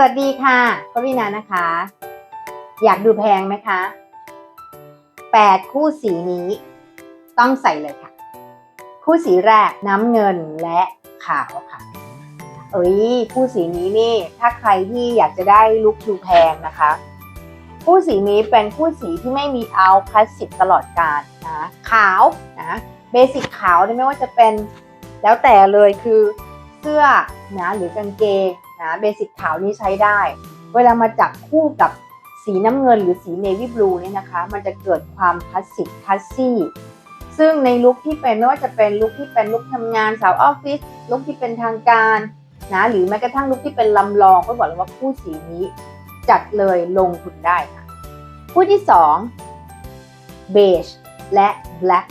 วัสดีค่ะปวีนานะคะ อยากดูแพงไหมคะแปดคู่สีนี้ ต้องใส่เลยค่ะ คู่สีแรกน้ำเงินและขาวค่ะ เอ้ยคู่สีนี้นี่ถ้าใครที่อยากจะได้ลุคดูแพงนะคะ คู่สีนี้เป็นคู่สีที่ไม่มีเอาคลาสสิกตลอดกาลนะขาวนะเบสิกขาวนี่ไม่ว่าจะเป็นแล้วแต่เลยคือเสื้อนะหรือกางเกง นะเบสิกขาวนี้ใช้ได้ เวลามาจับคู่กับสีน้ำเงินหรือสีเนวี่บลูเนี่ยนะคะ มันจะเกิดความคลาสสิกคลาสซี่ซึ่งในลุคที่เป็นไม่ว่าจะเป็นลุคที่เป็นลุคทำงานสาวออฟฟิศลุคที่เป็นทางการนะหรือแม้กระทั่งลุคที่เป็นลำลองก็บอกเลยว่าคู่สีนี้ จัดเลยลงทุนได้ค่ะคู่ที่สองเบจและแบล็ก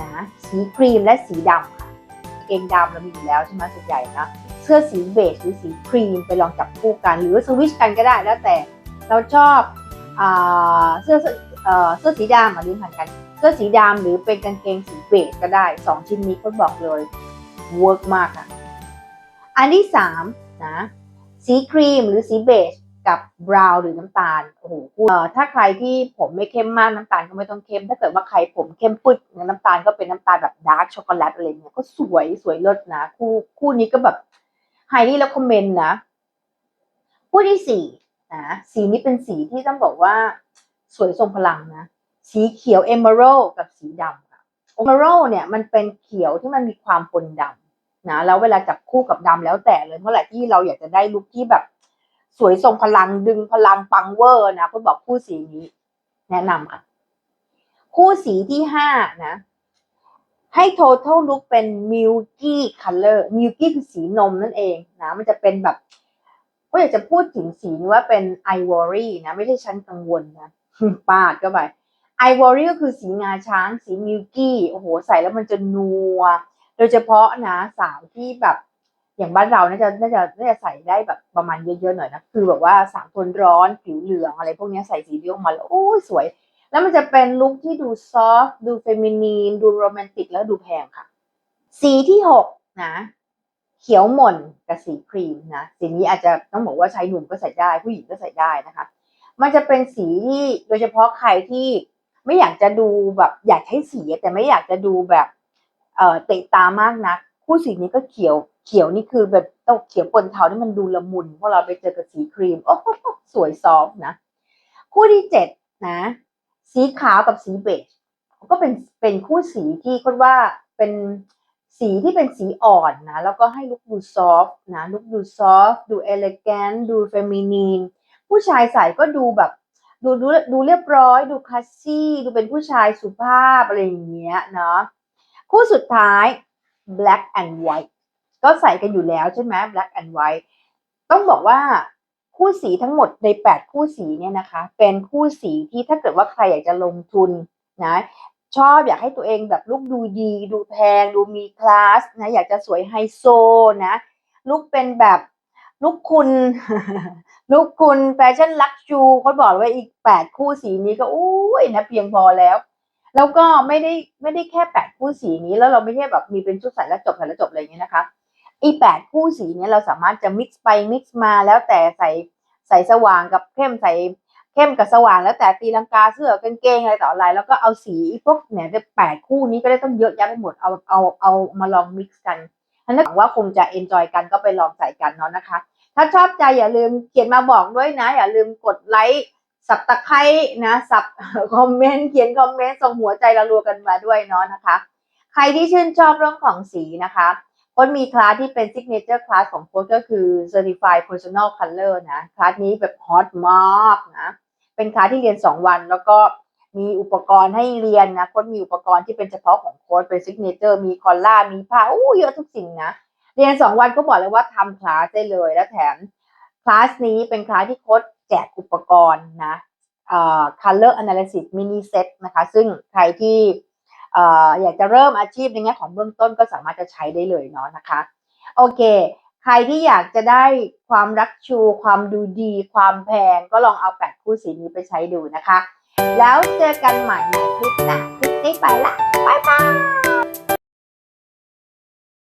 นะสีครีมและสีดำค่ะเกงดำเรามีอยู่แล้วใช่ไหมส่วนใหญ่นะ เสื้อสีเบจหรือสีครีมไปลองจับคู่กัน หรือสวิชกันก็ได้แล้วแต่เราชอบอเสื้อเอ่อเสื้อสีดำอะลิ้นผ่านกัน เสื้อสีดำหรือเป็นกางเกงสีเบจก็ได้สองชิ้นนี้ก็บอกเลยเวิร์กมากค่ะอันที่สามนะสีครีมหรือสีเบจกับบราวน์หรือน้ำตาลโอ้โหถ้าใครที่ผมไม่เข้มมากน้ำตาลก็ไม่ต้องเข้ม ถ้าเกิดว่าใครผมเข้มปึ๊ดน้ำตาลก็เป็นน้ำตาลแบบดาร์กช็อกโกแลตอะไรเงี้ยก็สวยสวยเลิศนะคู่คู่นี้ก็แบบ ไฮนี่แล้วคอมเมนต์นะคู่ที่สี่นะสีนี้เป็นสีที่ต้องบอกว่าสวยทรงพลังนะ สีเขียวเอเมอรัลกับสีดำค่ะเอเมอรัลเนี่ยมันเป็นเขียวที่มันมีความปนดำนะแล้วเวลาจับคู่กับดำแล้วแต่เลยเมื่อไหร่ที่เราอยากจะได้ลุคที่แบบ สวยทรงพลังดึงพลังปังเวอร์นะก็บอกคู่สีนี้ แนะนำค่ะ คู่สีที่ห้านะ ให้ total look เป็น milky color milky คือสีนมนั่นเองนะ มันจะเป็นแบบก็อยากจะพูดถึงสีนี้ว่าเป็น ivory นะ ไม่ใช่ชั้นกังวลนะปาดก็ไป ivory ก็คือสีงาช้าง สี milky โอ้โห ใส่แล้วมันจะนัว โดยเฉพาะนะสาวที่แบบอย่างบ้านเราน่าจะน่าจะน่าจะใส่ได้แบบประมาณเยอะๆหน่อยนะ คือแบบว่าสาวทนร้อนผิวเหลืองอะไรพวกนี้ใส่สีนี้ออกมาแล้วโอ้ยสวย แล้วมันจะเป็นลุคที่ดูซอฟต์ดูเฟมินีน ดูโรแมนติกแล้วดูแพงค่ะ สีที่หกนะ เขียวหม่นกับสีครีมนะ สีนี้อาจจะต้องบอกว่าชายหนุ่มก็ใส่ได้ ผู้หญิงก็ใส่ได้นะคะ มันจะเป็นสีที่โดยเฉพาะใครที่ไม่อยากจะดูแบบอยากใช้สีแต่ไม่อยากจะดูแบบเอ่อเตะตามากนักคู่สีนี้ก็เขียวเขียวนี่คือแบบต้องเขียวปนเทาที่มันดูละมุนเพราะเราไปเจอกับสีครีมโอ้สวยซอฟต์นะ คู่ที่เจ็ดนะ สีขาวกับสีเบจก็เป็นเป็นคู่สีที่คิดว่าเป็นสีที่เป็นสีอ่อนนะ แล้วก็ให้ลุคดูซอฟต์นะลุคดูซอฟต์ดูเอเลแกนดูเฟมินีนผู้ชายใส่ก็ดูแบบดูดูดูเรียบร้อย ดูคลาสซี่ดูเป็นผู้ชายสุภาพอะไรอย่างเงี้ยเนาะคู่สุดท้าย black and white ก็ใส่กันอยู่แล้วใช่ไหม black and white ต้องบอกว่า คู่สีทั้งหมดใน 8 คู่สีเนี่ยนะคะ เป็นคู่สีที่ถ้าเกิดว่าใครอยากจะลงทุนนะชอบอยากให้ตัวเองแบบลุกดูดีดูแพง ดูมีคลาสนะอยากจะสวยไฮโซนะลุกเป็นแบบลุกคุณลุกคุณแฟชั่นลักชูเขาบอกไว้อีก 8 คู่สีนี้ก็อุ้ยนะเพียงพอแล้ว แล้วก็ไม่ได้ไม่ได้แค่ 8 คู่สีนี้แล้วเราไม่ใช่แบบมีเป็นชุดใส่แล้วจบใส่แล้วจบอะไรอย่างเงี้ยนะคะ อีแปดคู่สีเนี้ยเราสามารถจะ mix ไป mix มาแล้วแต่ใส่ใส่สว่างกับเข้มใส่เข้มกับสว่างแล้วแต่ตีลังกาเสื้อกางเกงอะไรต่ออะไร แล้วก็เอาสีพวกเนี่ยแปดคู่นี้ก็ได้ต้องเยอะแยะไปหมดเอาเอาเอามาลอง mix กันถ้าหวังว่าคงจะ enjoy กันก็ไปลองใส่กันเนาะนะคะ ถ้าชอบใจอย่าลืมเขียนมาบอกด้วยนะ อย่าลืมกดไลค์สับตะไคร้นะสับคอมเมนต์เขียนคอมเมนต์ส่งหัวใจรัวกันมาด้วยเนาะนะคะ ใครที่ชื่นชอบเรื่องของสีนะคะ โค้ดมีคลาสที่เป็น signature class ของโค้ดก็คือ certified personal color นะ คลาสนี้แบบฮอตมากนะ เป็นคลาสที่เรียน 2 วัน แล้วก็มีอุปกรณ์ให้เรียนนะ โค้ดมีอุปกรณ์ที่เป็นเฉพาะของโค้ดเป็น signature มีคอลล่า มีผ้าอู้เยอะทุกสิ่งนะ เรียน 2 วันก็บอกเลยว่าทำคลาสได้เลย และแถมคลาสนี้เป็นคลาสที่โค้ดแจกอุปกรณ์นะเอ่อ color analysis mini set นะคะ ซึ่งใครที่ อยากจะเริ่มอาชีพในแง่ของเบื้องต้นก็สามารถจะใช้ได้เลยเนาะนะคะ โอเค ใครที่อยากจะได้ความรักชู ความดูดี ความแพง ก็ลองเอาแปดคู่สีนี้ไปใช้ดูนะคะ แล้วเจอกันใหม่ในคลิปหน้าคลิปนี้ไปละบ๊ายบาย